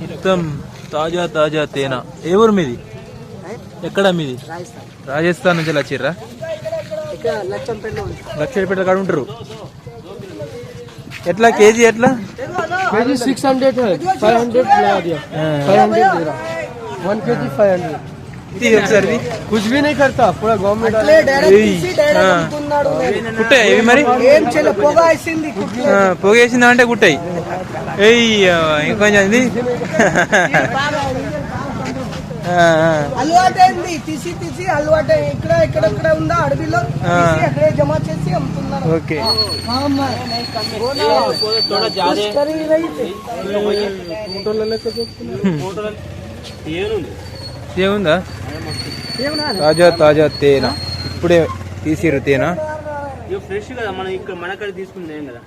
మొత్తం తాజా తాజా తేనె. ఏ ఊరు మీది? ఎక్కడ మీది? రాజస్థాన్ నుంచి వచ్చిర్రా లక్షలపేట కాడ ఉంటారు. ఎట్లా? కేజీ ఎట్లా? Six hundred five hundred five hundred one KG five hundred ఒకసారి తీసి కుట్టాయి మరి పొగ అంటే కుట్టాయి ఇంకొంచెం అలవాటైంది తీసి ఇక్కడ ఇక్కడ ఉందా అడవిలో ఓకే ఏముందా? తాజా తాజా తేన. ఇప్పుడే తీసిరు తేనె. ఫ్రెష్ కదా మనం ఇక్కడ మనకడ తీసుకుందా తీసుకుంది ఏం కదా?